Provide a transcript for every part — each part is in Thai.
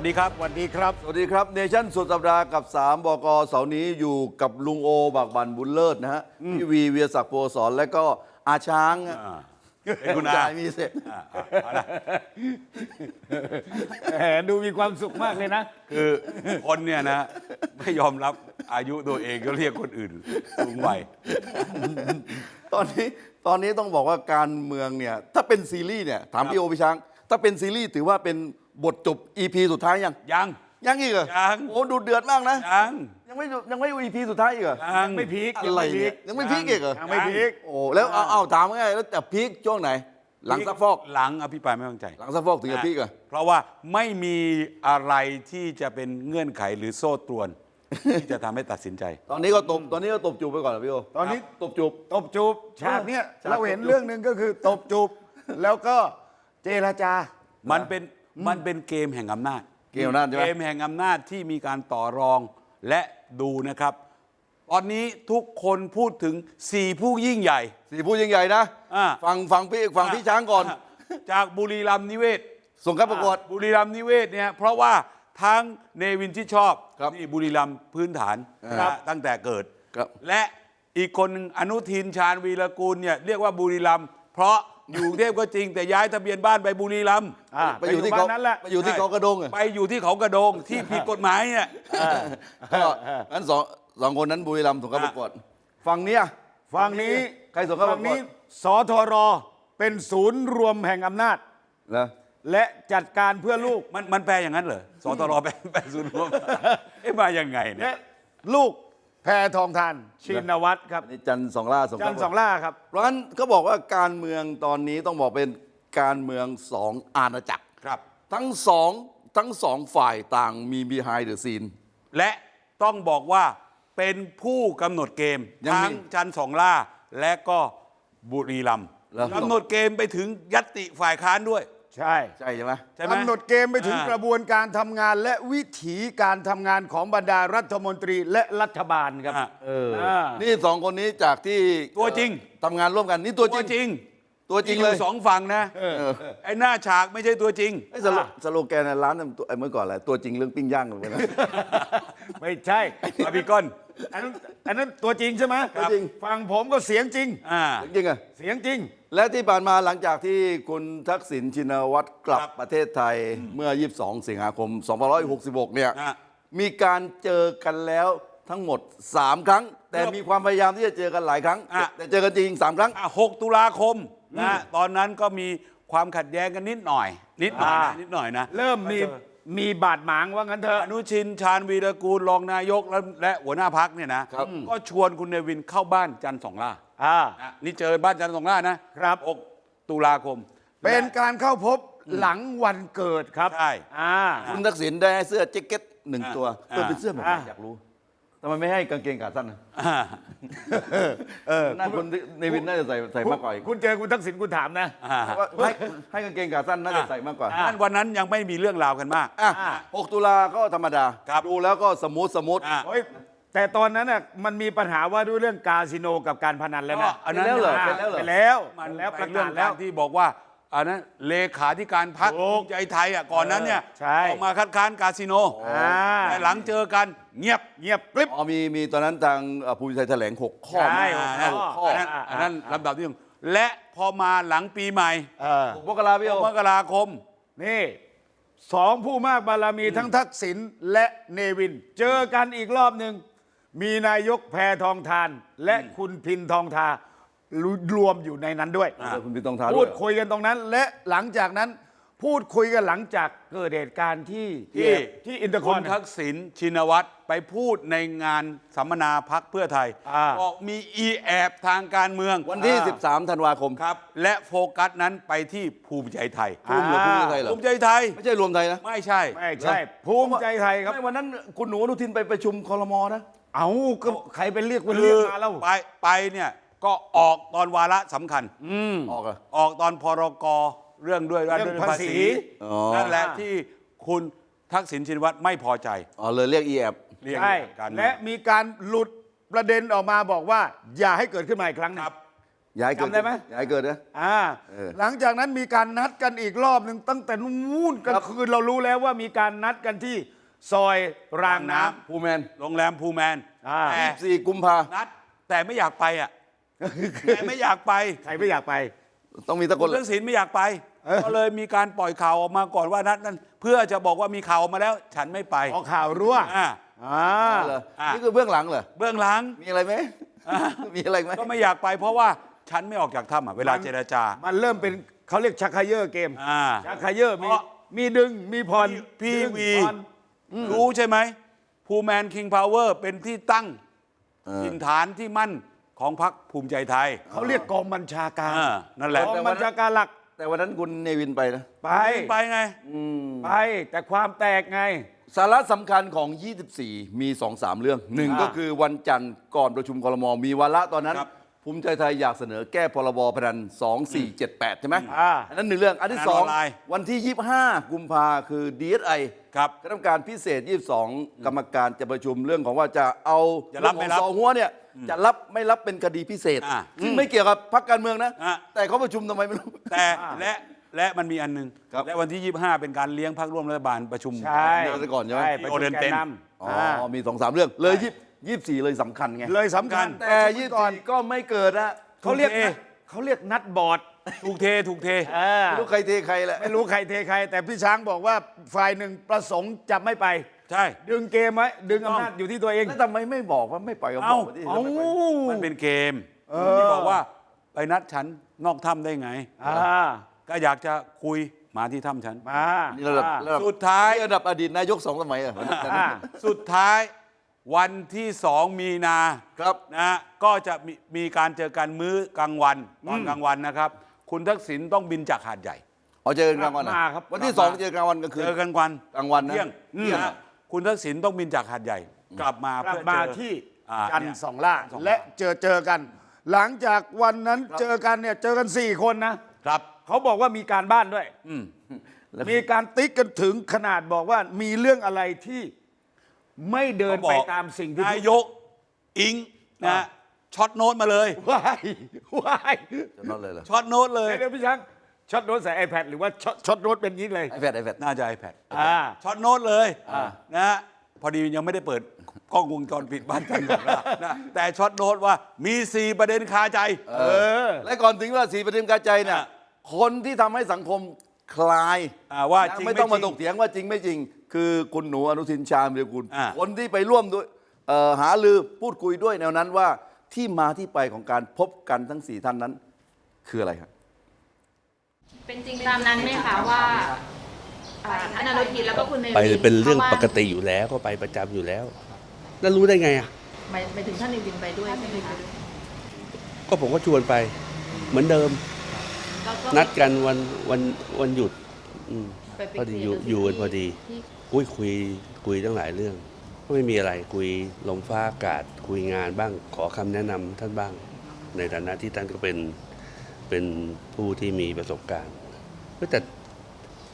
สวัสดีครับสวัสดีครับ สวัสดีครับเนชั่นสุดสัปดาห์กับ 3 บกเสาร์นี้อยู่กับลุงโอ บักบันบุญเลิศนะฮะพี่วีเวียศักดิ์โพสอนและก็อาช้างอะอ่าเป็นคุณอาจ่ายมีเสร็จอ่าอ่าเอาละแหมดูมีความสุขมากเลยนะ คือคนเนี่ยนะ ไม่ยอมรับอายุตัวเองก็เรียกคนอื่นสูงวัยตอนนี้ตอนนี้ต้องบอกว่าการเมืองเนี่ย ถ้าเป็นซีรีส์เนี่ย ถามพี่โอพี่ช้าง ถ้าเป็นซีรีส์ถือว่าเป็น บทจบ EP สุดท้ายยัง ยัง ยังอีกเหรอยัง โอ้ดูเดือดมากนะ ยัง ยังไม่ยังไม่ EP สุดท้ายอีกเหรอยังไม่พีคอะไรเนี่ยยังไม่พีคอีกเหรอยังไม่พีคโอ้แล้วเอาเอาถามง่ายๆแล้วแต่พีคช่วงไหน หลังซักฟอกหลังอภิปรายไม่ไว้วางใจ หลังซักฟอกถึงจะพีคเหรอเพราะว่าไม่มีอะไรที่จะเป็นเงื่อนไขหรือโซ่ตรวนที่จะทำให้ตัดสินใจ ตอนนี้ก็ตบตอนนี้ก็ตบจูบไปก่อนเหรอพี่โอตอนนี้ตบจูบตบจูบฉากเนี้ยฉากเราเห็นตบจูบเรื่องหนึ่งก็คือตบจูบแล้วก็เจรจา มันเป็น มันเป็นเกมแห่งอำนาจ เกมอำนาจใช่ไหม เกมแห่งอำนาจที่มีการต่อรองและดูนะครับ ตอนนี้ทุกคนพูดถึงสี่ผู้ยิ่งใหญ่ สี่ผู้ยิ่งใหญ่นะอ่า ฟังฟังพี่ฟังพี่ช้างก่อน จากบุรีรัมย์นิเวศ ส่งเข้าประกวด บุรีรัมย์นิเวศเนี่ยเพราะว่าทั้งเนวินที่ชอบครับนี่บุรีรัมย์พื้นฐานครับนะตั้งแต่เกิด ครับและอีกคนหนึ่งอนุทินชาญวีรกูลเนี่ยเรียกว่าบุรีรัมย์เพราะ อยู่กรุงเทพก็จริงแต่ย้ายทะเบียนบ้านไปบุรีรัมย์อ่าไปอยู่ที่บ้าเขานนั้นแหละ ไปอยู่ที่เขากระดงอะไปอยู่ที่เขากระโดงที่ผิดกฎหมายเนี่ยก็งั้นสองสองคนนั้นบุรีรัมย์ส่งเข้าประกวดฝั่งเนี้ย ฝั่งนี้ใครส่งเข้าประกวดฝั่งนี้สทรเป็นศูนย์รวมแห่งอำนาจ นะและจัดการเพื่อลูก มันมันแปลอย่างนั้นเหรอสตรแปลแปลศูนย์รวมเอ๊ะมายังไงเนี่และยลูก แพทองทานชินวัตรครับ อันนี้จันทร์สองล่าส่งจัเข้านทร์สองล่าครับ เพราะฉะนั้นเขาบอกว่าการเมืองตอนนี้ต้องบอกเป็นการเมืองสองอาณาจักรครับ ทั้งสองทั้งสองฝ่ายต่างมี behind the scene และต้องบอกว่าเป็นผู้กำหนดเกมยังมีทั้งจันทร์สองล่าและก็บุรีรัมย์แล้ว กำหนดเกมไปถึงยัตติฝ่ายค้านด้วย ใช่ ใช่ใช่ไหมใช่ไหม กำหนดเกมไปถึงอ่า กระบวนการทำงานและวิถีการทำงานของบรรดารัฐมนตรีและรัฐบาลครับอะเออ อ่า นี่สองคนนี้จากที่ตัวจริง เอ่อทำงานร่วมกันนี่ตัวจตัวริงจริงตัวจริงที่อเลยยู่สองฝั่งนะเออไอ้หน้าฉากไม่ใช่ตัวจริง ไอ้สโลสโลแกนในร้านเนี่ยตัวไอ้เมื่อก่อนอะไรตัวจริงเรื่องปิ้งย่างเหมือนกันนะ ไม่ใช่บาร์บีคอน อันนั้นอันนั้นตัวจริงใช่ไหมตัวจริง ฟังผมก็เสียงจริง อ่า จริงๆอะเสียงจริง และที่ผ่านมาหลังจากที่คุณทักษิณชินวัตรกลับครับประเทศไทยเมื่อ 22 สิงหาคม 2566 เนี่ยอะมีการเจอกันแล้วทั้งหมด 3 ครั้ง แต่ครับมีความพยายามที่จะเจอกันหลายครั้ง อะ แต่เจอกันจริง 3 ครั้ง อะ6ตุลาคมนะตอนนั้นก็มีความขัดแย้งกันนิดหน่อย นิดหน่อยนะอ่า นินิดหน่อยนะ เริ่มมี มีบาดหมางว่างั้นเถอะ อนุชินชาญวีรกูลรองนายกและและหัวหน้าพักเนี่ยนะครับ ก็ชวนคุณเนวินเข้าบ้านจันทร์สองล่าอ่าอะนี่เจอบ้านจันทร์สองล่านะครับ 6ตุลาคมเป็นการเข้าพบหลังวันเกิดครับใช่ อ่า คุณทักษิณได้ให้เสื้อแจ็คเก็ตหนึ่งอะตัวอะเออเป็นเสื้อแบบไหนอะอยากรู้ ทำไมไม่ให้กางเกงขาสั้นนะอ่าเออน่าคุณในวินน่าจะใส่ใส่มากกว่าอีกคุณเจอคุณทักษิณคุณถามนะ อ่าว่าให้ให้กางเกงขาสั้นน่าจะใส่มากกว่านั่นวันนั้นยังไม่มีเรื่องราวกันมาก อะอะ 6ตุลาก็ธรรมดาครับ ดูแล้วก็สมูทสมูท อะโอ้ยแต่ตอนนั้นน่ะมันมีปัญหาว่าด้วยเรื่องคาสิโนกับการพนันแล้วนะอ๋ออันนั้นเป็นแล้วเหรออ่าเป็นแล้วเหรอไปแล้วมันแล้วไปประเรื่กาองศกาแล้วรที่บอกว่า อันนั้นเลขาธิการพักถูกใจไทยอะก่อนนั้นเนี่ยใช่ ออกมาคัดค้านคาสิโนอ่าแต่หลังเจอกันเงียบเงียบกริบ อ๋อมีมีตอนนั้นทางเอ่อภูมิใจแถลง 6 ข้อใช่มาอ่าหกข้อ อันนั้นอ่า อันนั้นลำดับที่หนึ่งและพอมาหลังปีใหม่เออหกมกราพี่โอมกราคม นี่สองผู้มากบารมีทั้งทักษิณและเนวิน เจอกันอีกรอบหนึ่งมีนายกแพทองทาน และคุณพินทองทา รวมอยู่ในนั้นด้วยเออคุณพินทองทาพูด้วยดคุยกันตรงนั้น และหลังจากนั้นพูดคุยกันหลังจากเกิดเหตุการณ์ที่ที่ ที่อินเตอร์คคุอนณทักษิณชินวัตรไปพูดในงานสัมมนาพักเพื่อไทยอ่า บอกมีอีแอบทางการเมืองวันที่ อ่า13ธันวาคมครับ และโฟกัสนั้นไปที่ภูมิใจไทย ภูมิหรือภูมิใจไทยเหรอภูมิใจไทยไม่ใช่รวมไทยนะไม่ใช่ ไม่ใช่ภูมิใจไทยครับ ไม่วันนั้นคุณหนูอนุทินไปประชุมคอรมอนะ เอาก็ใครเป็นเรียกมันคืเรียอกมาแล้ว ไปไปเนี่ย ก็ออกตอนวาระสำคัญ ออกเหรอ ออกตอนพรกเรื่องด้วยว่าเรื่องด้วยภาษีภาษีอ๋อ นั่นแหละที่คุณทักษิณชินวัตรไม่พอใจอ๋อเลยเรียกอีแอบเรียกใช่การเมืองและมีการหลุดประเด็นออกมาบอกว่า อย่าให้เกิดขึ้นมาอีกครั้งหนึคง รับ ย้ายเกิดจำได้ไหม ย้ายเกิดนะ อ่าเออ หลังจากนั้นมีการนัดกันอีกรอบหนึ่งตั้งแต่นู่นกลางคืนเรารู้แล้วว่ามีการนัดกันที่ซอยรางน้ำภูแมนโรงแรมภูแมนอ่าแต่สี่กุมภานัดแต่ไม่อยากไปอะ แต่ไม่อยากไป ใครไม่อยากไป ต้องมีตะคคุนณเรื่องศิลป์ไม่อยากไป เออ ก็เลยมีการปล่อยข่าวออกมาก่อนว่านัดนั้น เพื่อจะบอกว่ามีข่าวออกมาแล้ว ฉันไม่ไปออกข่าวรั่วอ่า อ่าเหรออะ นี่คือเบื้องหลังเหรอ เบื้องหลัง มีอะไรไหม มีอะไรไหมก็ไม่อยากไปเพราะว่าฉันไม่ออกจากถ้ำอะเวลาเจรจา มันเริ่มเป็นเขาเรียกชักไคเยอร์เกมอ่าชักไคเยอร์มีเพราะ มีดึงมีผ่อนพี่ดึงวีผ่อนรู้ใช่ไหมภูแมนคิงพาวเวอร์เป็นที่ตั้งเออถิ่นฐานที่มั่น ของพรรคภูมิใจไทย เขาเรียกกองบัญชาการอ่านั่นแหละ กองบัญชาการหลักแต่วันนั้นคุณเนวินไปนะไปไปไง อืมไป แต่ความแตกไง สาระสำคัญของ 24 มี 2-3 เรื่องหนึ่งอ่าก็คือวันจันทร์ก่อนประชุมครมมีวาระตอนนั้น ครับ ภูมิใจไทยอยากเสนอแก้พรบพนัน2478 ใช่ไหมอ่าอันนั้นหนึ่งเรื่อง อันที่สองพนันออนไลน์วันที่ 25 กุมภาคือ DSI ครับคณะกรรมการพิเศษ 22 กรรมการจะประชุมเรื่องของว่าจะเอาเรื่องของสองหัวเนี่ยจะรับไม่รับเป็นคดีพิเศษซึ่งไม่เกี่ยวกับพรรคการเมืองนะะแต่เขาประชุมทำไมไม่รู้ แต่และและมันมีอันหนึงและวันที่ 25 เป็นการเลี้ยงพักร่วมรัฐบาลประชุม ใช่เดี๋ก่อนใช่ไหมนโอเดนเต็นมอ๋อมีสองสามเรื่องเลยยี่ ยี่สี่เลยสำคัญไงเลยสำคัญ แต่ยี่ก่อนก็ไม่เกิดอะเขาเรียกเขาเรียกนัดบอดถูกเทถูกเทไม่รู้ใครเทใครแหละไม่รู้ใครเทใคร แต่พี่ช้างบอกว่าฝ่ายหนึ่งประสงค์จะไม่ไป ใช่ ดึงเกมไว้ดึงอำนาจอยู่ที่ตัวเองแล้วทำไมไม่บอกว่าไม่ปล่ไปกับอกมันเป็นเกมที่บอกว่าไปนัดฉันนอกถ้ำได้ไงก็อยากจะคุยมาที่ถ้ำฉันมาสุดท้ายระดับอดีตนายกสองสมัยอะสุดท้าย วันที่สองมีนาครับนะฮะก็จะมีมีการเจอกันมื้อกลางวันตอนกลางวันนะครับ คุณทักษิณต้องบินจากหาดใหญ่ เอาเจอกันกลางวันนะมาครับวันที่สองเจอกลางวันกลางคืน เจอกันกลางวันกลางวันนะเที่ยงเที่ยง นะฮะคุณทักษิณต้องบินจากหาดใหญ่ กลับมากลับเพื่อมาเจอที่อ่าจันทเนี่ร์ยสองล่าสองล่า และเจอเจอกัน หลังจากวันนั้นเจอกันเนี่ยเจอกันสี่คนนะครับ เขาบอกว่ามีการบ้านด้วย อืมมีการติ๊กกันถึงขนาดบอกว่ามีเรื่องอะไรที่ ไม่เดินเขาบไปอกตามสิ่งที่นายกอิงนะฮะช็อตโน้ตมาเลยว้ายว้ายจะนอนเลยเหรอช็อตโน้ตเลยเดี๋ยวพี่ช้างช็อตโน้ตใส่ iPad หรือว่าช็อตช็อตโน้ตเป็นอย่างนี้เลยไอแพดไอแพดน่าจะ iPad อ่าช็อตโน้ตเลยอ่านะฮะพอดียังไม่ได้เปิดกล้องวงจรปิดบ้านจันทร์ของเรานะแต่ช็อตโน้ตว่ามี4ประเด็นคาใจ เออ และก่อนถึงว่าสีประเด็นกระจายเนี่ยอะคนที่ทำให้สังคมคลายอ่าว่าจริงไม่ต้องไม่มาจริตงกเถียงว่าจริงไม่จริง คือคุณหนูอนุทินชาญวิรกุลอ่า คนที่ไปร่วมด้วยเอ่อหาลือพูดคุยด้วยแนวนั้นว่าที่มาที่ไปของการพบกันทั้งสี่ท่านนั้น คืออะไรครับ เป็นจริงตามนั้นไหมคะว่าอ่าท่านอนุทินแล้วก็คุณเนวินไปเป็นเรื่องข้าปบ้านกติอยู่แล้วก็ไปประจำอยู่แล้ว แล้วรู้ได้ไงอะ หมายหมายถึงท่านเนวินไปด้วยใช่ไหมคะก็ผมก็ชวนไป เหมือนเดิม แล้วก็นัดกันวันวันวันหยุด อืม ไปไปพอดีเคลีอยู่ร์อยู่กันพอดี ที่ อุ้ยคุยคุยตั้งหลายเรื่อง ก็ไม่มีอะไรคุยลมฟ้าอากาศคุยงานบ้างขอคำแนะนำท่านบ้าง ในฐานะที่ท่านก็เป็นเป็นผู้ที่มีประสบการณ์แต่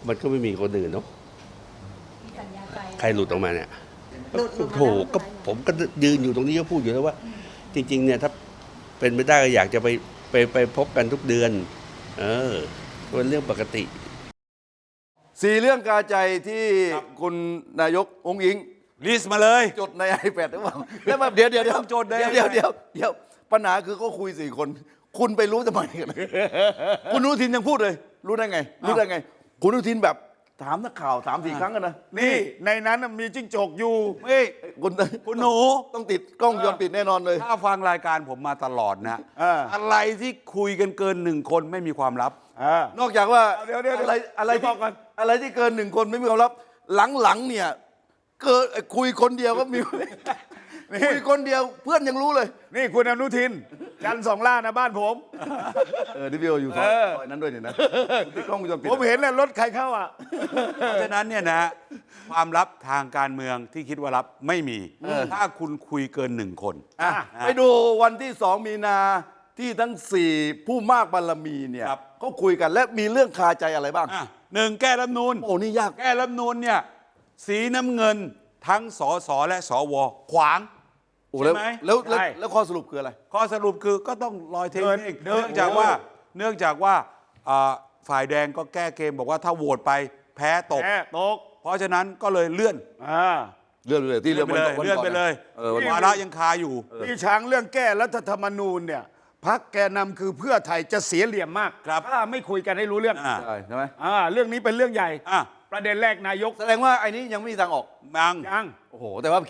มันก็ไม่มีคนอื่นเนาะใครหลุดออกมาเนี่ยโอ้โหก็ผมก็ยืนอยู่ตรงนี้ก็พูดอยู่แล้วว่า จริง ๆ เนี่ยถ้าเป็นไม่ได้ก็อยากจะไปไปไปพบกันทุกเดือน เออเป็นเรื่องปกติ สี่เรื่องกาใจที่คุณนายกองค์อิง ลิสต์มาเลย จดใน iPad หรือเปล่าแล้วมาเดี๋ยวเดี๋ยวเดี๋ยวต้องจดได้เดี๋ยวเดี๋ยวเดี๋ยวเดี๋ยวปัญหาคือเขาคุยสี่คน คุณไปรู้ทำไมกัน คุณอนุทินยังพูดเลย รู้ได้ไง รู้ได้ไง คุณอนุทินแบบ ถามนักข่าวถามสี่ครั้งกันนะนี่ในนั้นน่ะมีจิ้งจกอยู่เฮ้ยคุณคุณหนู ต้องติดกล้องวงจรปิดแน่นอนเลย ถ้าฟังรายการผมมาตลอดนะอ่าอะไรที่คุยกันเกินหนึ่งคนไม่มีความลับอ่านอกจากว่าเดี๋ยวเดี๋ยวอะไรอะไรเดี๋ยวบที่อกก่อน อะไรที่เกินหนึ่งคนไม่มีความลับ หลังๆเนี่ยเกิดคุยคนเดียวก็มีคุยคนเดียวเพื่อนยังรู้เลย นี่คุณอนุทิน จันทร์สองล่านะบ้านผม เออดิวิโออยู่ซอยเออ ซอยนั้นด้วยเนี่ยนะติดกล้องวงจรปิดผมเห็นแล้วรถใครเข้าอะ เพราะฉะนั้นเนี่ยนะความลับทางการเมืองที่คิดว่าลับไม่มี ถ้าคุณคุยเกินหนึ่งคน อะไปดูวันที่สองมีนาที่ทั้งสี่ผู้มากบารมีเนี่ยครับ เขาคุยกันและมีเรื่องคาใจอะไรบ้าง อะหนึ่งแก้รัฐธรรมนูน โอ้นี่ยาก แก้รัฐธรรมนูนเนี่ยสีน้ำเงินทั้งสสและสวขวางโอ้แล้ว ใช่ไหมแล้วแล้วใช่แล้วข้อสรุปคืออะไร ข้อสรุปคือก็ต้องลอยเทคเดินนิคเดินเนื่องจากว่าเนื่องจากว่าอ่าฝ่ายแดงก็แก้เกมบอกว่าถ้าโหวตไปแพ้ตก แพ้ตกเพราะฉะนั้นก็เลยเลื่อนอ่า เลื่อนไปเลยที่เลื่อนไปเลยวัเลื่อนไปเลยเออวันวาระยังคาอยู่ พี่ช้างเรื่องแก้รัฐธรรมนูญเนี่ยพักแกนนำคือเพื่อไทยจะเสียเหลี่ยมมากครับถ้าไม่คุยกันให้รู้เรื่องอ่า ใช่ใช่ไหมอ่าเรื่องนี้เป็นเรื่องใหญ่อะ ประเด็นแรกนายกแสดงว่าไอ้นี้ยังไม่มีทางออกยัง ยัง โอ้โห แต่ว่า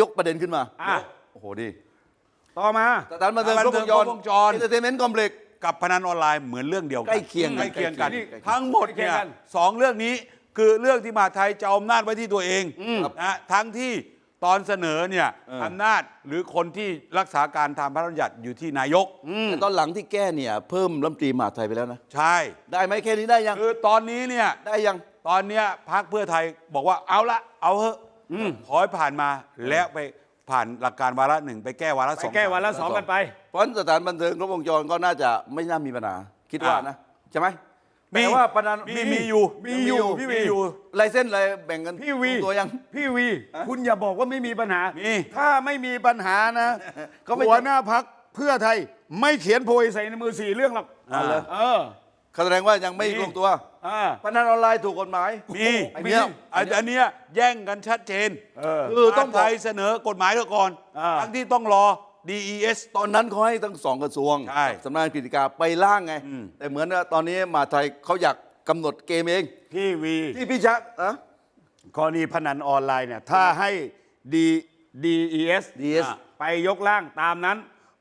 ยกประเด็นขึ้นมา อะ โอ้โหดี ต่อมา สถานบันเทิงสถานครบับนเทิวงงจรครบวงจร เอนเตอร์เทนเมนต์คอมเพล็กซ์ กับพนันออนไลน์เหมือนเรื่องเดียวกันใกล้เคียงกันใกล้เคียงกัน ใกล้เคียงกันทั้งหมดเนี่ยใกล้เคียงกัน สองเรื่องนี้คือเรื่องที่มหาไทยจะเอาอำนาจไว้ที่ตัวเองนะทั้งที่ตอนเสนอเนี่ยเอออ อำนาจหรือคนที่รักษาการทำพระราชบัญญัติอยู่ที่นายก แต่ตอนหลังที่แก้เนี่ย เพิ่มรัฐมนตรีมหาดไทยไปแล้วนะ ใช่ ได้ไหมแค่นี้ได้ยัง คือตอนนี้เนี่ย ได้ยัง ตอนเนี้ยพรรคเพื่อไทยบอกว่าเอาละเอาเถอะขอให้ผ่านมาแล้วไป ผ่านหลักการวาระหนึ่งไปแก้วาระไปสอง แก้วันละสองกันไป เพราะฉะนั้นสถานบันเทิงครบวงจรก็น่าจะไม่น่ามีปัญหาคิดว่าอะนะ ใช่ไหมมีแต่ว่าพนันมีมีอยู่มีอยู่มีพี่วีอยู่ลายเส้นอะไรแบ่งกันพี่วีตัวยัง พี่วี คุณอย่าบอกว่าไม่มีปัญหา มี ถ้าไม่มีปัญหานะก็ไม่ หัวหน้าพักเพื่อไทย ไม่เขียนโพยใส่ในมือสี่เรื่องหรอกอ่าเออ แสดงว่ายังไม่มี ลงตัว อ่า พนันออนไลน์ถูกกฎหมายมีไอ้มีเนี้ย อันอันเนี้ยแย่งกันชัดเจนเออคือต้องพรรคบไทอกยเสนอกฎหมายเถอะก่อนอ่า ทั้งที่ต้องรอ DES ตอนนั้นเขาให้ทั้งสองกระทรวงใช่สำนักงานกฤษฎีกาไปล่างไง อืม แต่เหมือนว่าตอนนี้มหาดไทยเขาอยากกำหนดเกมเอง พี่วีที่พี่ชักนะกรณีพนันออนไลน์เนี่ยถ้าให้ D DES DS อะไปยกร่างตามนั้น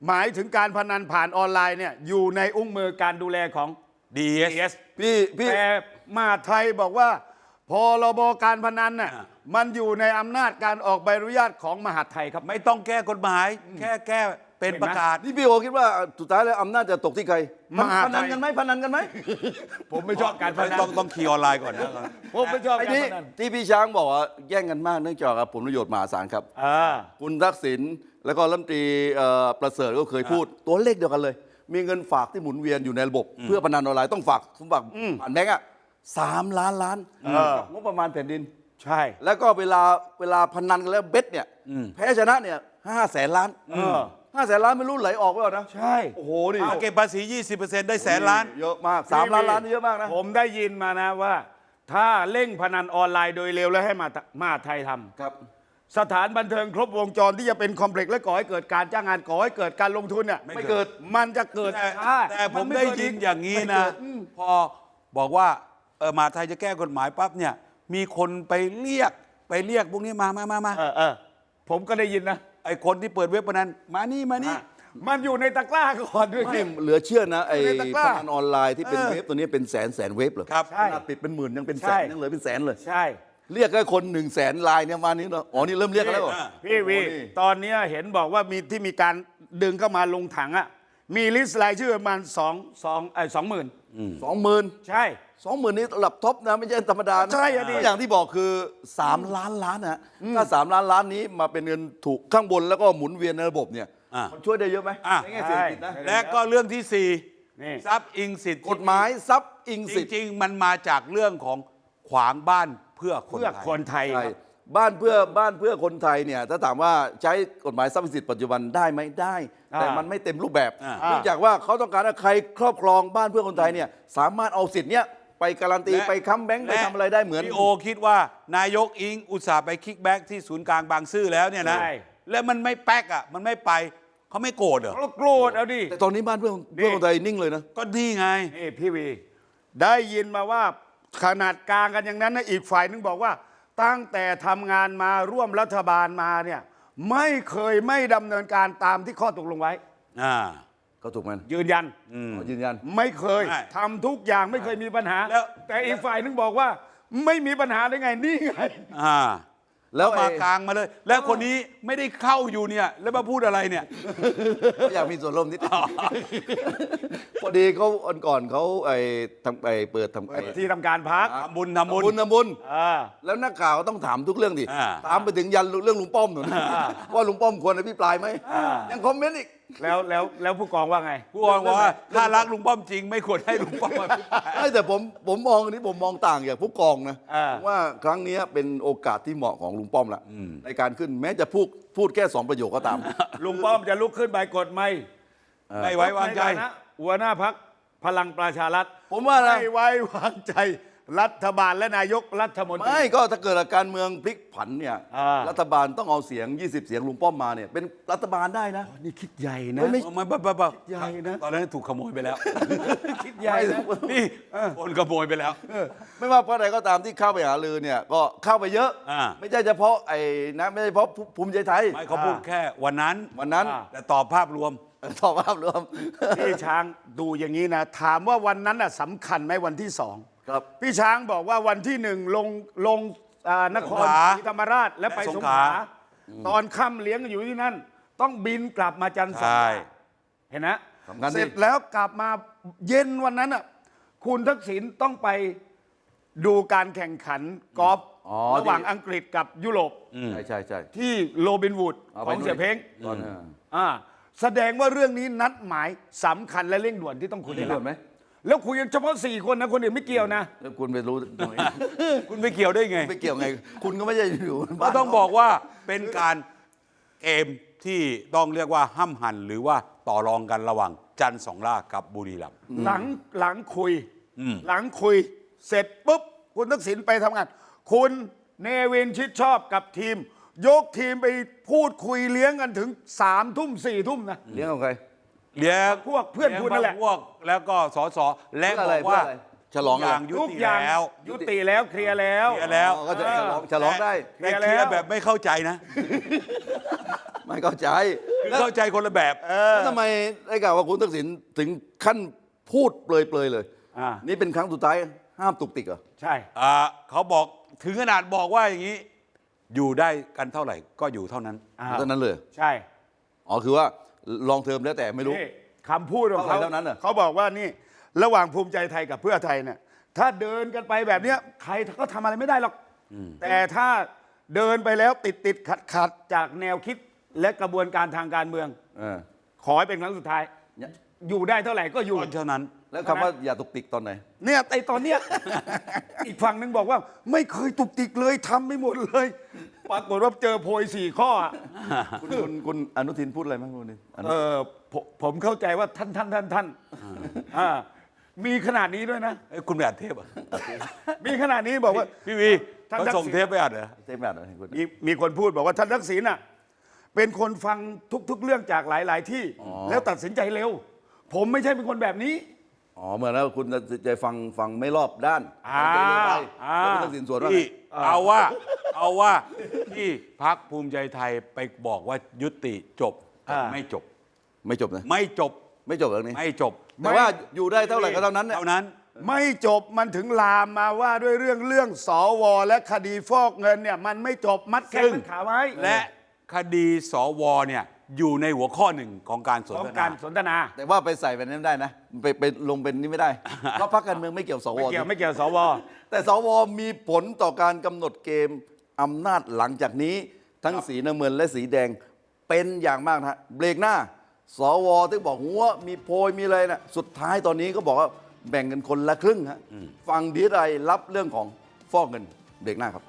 หมายถึงการพนันผ่านออนไลน์เนี่ยอยู่ในอุ้งมือการดูแลของ DES DES พี่พี่แต่มหาดไทยบอกว่า พรบการพนันน่ะอ่า มันอยู่ในอำนาจการออกใบอนุญาตของมหาดไทยครับ ไม่ต้องแก้กฎหมาย แค่แก้เป็นเห็นไหม ประกาศ นี่พี่โอคิดว่าสุดท้ายแล้วอำนาจจะตกที่ใครมหาพไทยนันกันไหมพนันกันไหม ผมไม่ชอบการพนันต้องต้องคีย์ออนไลน์ก่อนนะผมไม่ชอบไอ้การนี่พนันที่พี่ช้างบอกว่าแย่งกันมากเนื่องจากผลประโยชน์มหาศาลครับ อ่า คุณทักษิณแล้วก็รัฐมนตรีเอ่อประเสริฐก็เคยพูดตัวเลขเดียวกันเลย มีเงินฝากที่หมุนเวียนอยู่ในระบบ เพื่อพนันออนไลน์ต้องฝากสมบัติผ่านแบงก์อะสามล้านล้านเออกับงบประมาณแผ่นดิน ใช่ แล้วก็เวลาเวลาพนันกันแล้วเบ็ดเนี่ยแพ้ชนะเนี่ยห้าแสนล้านเออห้าแสนล้านไม่รู้ไหลออกไปหรอนะ ใช่ โอ้โหนี่เอาเก็บภาษี 20%ได้แสนล้าน เยอะมากสามล้านล้านนี่เยอะมากนะ ผมได้ยินมานะว่า ถ้าเร่งพนันออนไลน์โดยเร็วแล้วให้มามาไทยทำครับ สถานบันเทิงครบวงจรที่จะเป็นคอมเพล็กซ์และก่อให้เกิดการจ้างงานก่อให้เกิดการลงทุนเนี่ยไม่ไม่เกิเกิดดมันจะเกิดแต่ช้าแต่ผมนได้เกิยินกอย่างนี้ไม่นะ เกิดพอบอกว่าเออมหาไทยจะแก้กฎหมายปั๊บเนี่ย มีคนไปเรียกไปเรียกพวกนี้มามามามาเออเออผมก็ได้ยินนะไอคนที่เปิดเว็บพนันมานี่มานี่อะมันอยู่ในตะกร้าก่อนด้วยไม่เหลือเชื่อนะไอ้ในตะกร้าพนันออนไลน์ที่เป็นเออ เว็บตัวนี้เป็นแสนแสนเว็บเหรอครับ ใช่ ขนาดปิดเป็นหมื่นยังเป็นแสใช่ นยังเหลือเป็นแสนเลย ใช่ เรียกแค่คนหนึ่งแสนลายเนี่ยมานี้เนาะอ๋อนี่เริ่มเรียกกันแล้วเหรอ พี่วีโอ้โหนี่ ตอนเนี้ยเห็นบอกว่ามีที่มีการดึงเข้ามาลงถังอะมีลิสต์รายชื่อประมาณสองสองไอ้สองหมื่นสองหมื่นใช่ สองหมื่นนี่ระดับท็อปนะไม่ใช่ธรรมดานะใช่อะดิ อย่างที่บอกคือสามล้านล้านนะถ้าสามล้านล้านนี้มาเป็นเงินถูกข้างบนแล้วก็หมุนเวียนในระบบเนี่ยอะมันช่วยได้เยอะไหมอะ ในแง่เศรษฐกิจนะใช่และก็เรื่องที่สี่นี่ ทรัพย์อิงสิทธิ์กฎหมายทรัพย์อิงจสิทธิ์ ริงๆ มันมาจากเรื่องของ ขวางบ้านเพื่อคนเพื่อไทย คนไทยใช่ครับ บ้านเพื่อบ้านเพื่อคนไทยเนี่ยถ้าถามว่าใช้กฎหมายทรัพย์สิทธิ์ปัจจุบันได้ไหมได้แต่อ่ามัมันไม่เต็มรูปแบบอ่า เนื่องจากว่าเขาต้องการให้ใครครอบครองบ้านเพื่อคนไทยเนี่ยสามารถเอาสิทธิ์เนี้ยไปการันตีและไปค้ำแบงค์ไปทำอะไรได้เหมือน พี่โอคิดว่านายกอิงอุตส่าห์ไปคิกแบ็กที่ศูนย์กลางบางซื่อแล้วเนี่ยนะใช่ แล้วมันไม่แป๊กอะมันไม่ไปเขาไม่โกรธเหรอเราโกรธเอาดิ แต่ตอนนี้บ้านเพื่อเพื่อคนไทยนิ่งเลยนะ ก็นี่ไง นี่พี่วี ได้ยินมาว่า ขนาดกลางกันอย่างนั้นนะอีกฝ่ายนึงบอกว่า ตั้งแต่ทำงานมาร่วมรัฐบาลมาเนี่ยไม่เคยไม่ดำเนินการตามที่ข้อตกลงไว้ อ่าก็ถูกมันยืนยันขอยืนยัน ไม่เคยใช่ทำทุกอย่างไม่เคยมีปัญหา แล้ว แต่อีกฝ่ายนึงบอกว่า ไม่มีปัญหาได้ไงนี่ไงอ่า แล้วมาไอ้กลางมาเลย แล้วคนนี้ไม่ได้เข้าอยู่เนี่ย แล้วมาพูดอะไรเนี่ย อยากมีส่วนร่วมนิดพอดีเขาอันก่อนเขาไอ้ทำไอ้เปิดทำไอ้ที่ทำการพักทำบุญทำบุญบุญทำบุญอ่าแล้วนักข่าวต้องถามทุกเรื่องดิอ่าถามไปถึงยันเรื่องลุงป้อมหนุนว่าลุงป้อมควรอภิปรายไหมยังคอมเมนต์อีก แล้วแล้วแล้วผู้กองว่าไง ผู้กองบอกว่าถ้ารักลุงป้อมจริง ไม่ควรให้ลุงป้อมมาพิปราย ไม่แต่ผมผมมองอันนี้ผมมองต่างจากผู้กองนะอ่าว่าครั้งนี้เป็นโอกาสที่เหมาะของลุงป้อมละในการขึ้นแม้จะพูดพูดแค่สองประโยคก็ตาม ลุงป้อมจะลุกขึ้นไปกดไม่ไม่ไว้วางใจ ในฐนะหัวหน้าพักพลังประชารัฐผมว่านะ ไม่ไว้วางใจ รัฐบาลและนายกรัฐมนตรี ไม่ก็ถ้าเกิดการเมืองพลิกผันเนี่ยอ่ารัฐบาลต้องเอาเสียง 20 เสียงลุงป้อมมาเนี่ยเป็นรัฐบาลได้นะ นี่คิดใหญ่นะ ไม่ไม่ไม่ไม่ไม่ไม่ใหญ่นะ ตอนนั้นถูกขโมยไปแล้ว คิดใหญ่นะ นี่คนขโมยไปแล้ว ไม่ว่าเพราะใดก็ตามที่เข้าไปหาลือเนี่ยก็เข้าไปเยอะ อ่า ไม่ใช่เฉพาะไอ้นะไม่ใช่เฉพาะภูมิใจไทย ไม่เขาพูดแค่วันนั้น วันนั้นอ่า แต่ตอบภาพรวม ตอบภาพรวม พี่ช้างดูอย่างนี้นะ ถามว่าวันนั้นน่ะสำคัญไหมวันที่สอง ครับพี่ช้างบอกว่าวันที่หนึ่งลงลงอ่านครสงขลาศรีธรรมราชและไปและสสงงขขลาลา ตอนค่ำเลี้ยงกันอยู่ที่นั่น ต้องบินกลับมาจันทร์สองใช่เห็นนะสำคัญดิ เสร็จแล้วกลับมาเย็นวันนั้นอะคุณทักษิณต้องไปดูการแข่งขันกอล์ฟอ๋อระหว่างที่ อังกฤษกับยุโรป ใช่ใช่ใช่ ที่โรบินวูดาขไปองเสียเพ้งตอนนั้นอ่าแสดงว่าเรื่องนี้นัดหมายสำคัญและเร่งด่วนที่ต้องคุยเห็นกัด้วยไหม แล้วคุยกันเฉพาะสี่คนนะคนอื่นไม่เกี่ยวนะ แล้วคุณไปรู้ตรงไหนคุณไม่เกี่ยวได้ไง ไม่เกี่ยวไง คุณก็ไม่ใช่อยู่ก็ต้องบอกว่าเป็นการเกมที่ต้องเรียกว่าห้ำหันหรือว่าต่อรองกันระหว่างจันทร์สองล่ากับบุรีรัมย์ หลังหลังคุย อืม หลังคุยเสร็จปุ๊บ คุณทักษิณไปทำงาน คุณเนวินชิดชอบกับทีม ยกทีมไปพูดคุยเลี้ยงกันถึงสามทุ่มสี่ทุ่มนะ เลี้ยงของใคร เลี้ยงพวกเพื่อนคุณนั่นแหละ พวกแล้วก็สสและเพื่ออะไรบอกว่าเพื่ออะไรฉลองทุกอะไรอย่างยุทุกติอย่างแล้วยุติแล้วเคลียร์แล้ว เคลียร์แล้วอ๋อก็จะฉลองฉลองได้ แต่แต่เคลียร์แบบไม่เข้าใจนะไม่เข้าใจคือเข้าใจคนละแบบ แล้วทำไมได้กล่าวว่าคุณทักษิณถึงขั้นพูดเปลยๆเลยอ่านี่เป็นครั้งสุดท้ายห้ามตุกติกเหรอใช่ อ่าเขาบอกถึงขนาดบอกว่าอย่างนี้ อยู่ได้กันเท่าไหร่ก็อยู่เท่านั้น อ่า เท่านั้นเลย ใช่ อ๋อคือว่า ลองเทอมแล้วแต่ไม่รู้ นี่คำพูดของเขาเท่าไหร่เท่านั้นเหรอ เขาบอกว่านี่ระหว่างภูมิใจไทยกับเพื่อไทยเนี่ยถ้าเดินกันไปแบบเนี้ยใครก็ทำอะไรไม่ได้หรอกแต่ถ้าเดินไปแล้วติดติดขัดขัดจากแนวคิดและกระบวนการทางการเมือง เออขอให้เป็นครั้งสุดท้ายเนี่ยอยู่ได้เท่าไหร่ก็อยู่ เท่านั้น แล้วคำว่าอย่าตุกติกตอนไหน เนี่ยไอตอนเนี้ย อีกฝั่งหนึ่งบอกว่า ไม่เคยตุกติกเลยทำไม่หมดเลย ปรากฏว่าเจอโพยสี่ข้ออะ คุณคุณคุณอนุทินพูดอะไรมั้งคุณอนุทินอนุเออผมผมเข้าใจว่าท่านท่านท่านท่านอ่ามีขนาดนี้ด้วยนะ เอ้ยคุณไปอัดเทปเหรอะมีขนาดนี้บอกว่า พี่วีท่านเขาทักษิณ ส่งเทปไปอัดเหรอเต็มแบบไหนคุณมีมีคนพูดบอกว่าท่านทักษิณน่ะเป็นคนฟังทุก ๆ เรื่องจากหลาย ๆ ที่ แล้วตัดสินใจเร็ว ผมไม่ใช่เป็นคนแบบนี้ อ๋อเหมือนแล้วคุณจะฟังฟังไม่รอบด้านอ่าฟังใจเร็วไปอ่าแล้วคุณทักษิณสวนว่าไง ที่เอาว่าเอาว่าที่พักภูมิใจไทยไปบอกว่ายุติจบแต่อ่า ไม่จบ ไม่จบนะ ไม่จบไม่จบเรื่องนี้ ไม่จบแต่ว่าอยู่ได้เท่าไหร่ก็เท่านั้นเนี่ย เท่านั้น ไม่จบมันถึงลามมาว่าด้วยเรื่องเรื่องสวและคดีฟอกเงินเนี่ย มันไม่จบมัดแข้งซึ่ง มัดขาไว้ และคดีสวเนี่ย อยู่ในหัวข้อหนึ่งของการสนของทกานารสนทนา แต่ว่าไปใส่ไปนั้นไม่ได้นะไปไปลงเป็นนี่ไม่ได้ เพราะพรรคการเมืองไม่เกี่ยวสวไม่เกี่ยวไม่เกี่ยวสว แต่สวมีผลต่อการกำหนดเกมอำนาจหลังจากนี้ ทั้งสีน้ำเงินและสีแดงเป็นอย่างมากนะฮะเบรกหน้า สวที่บอกหัวมีโพยมีอะไรนะสุดท้ายตอนนี้ก็บอกว่าแบ่งกันคนละครึ่งฮะฝั่งดีไรรับเรื่องของฟอกเงินเบรกหน้าครับ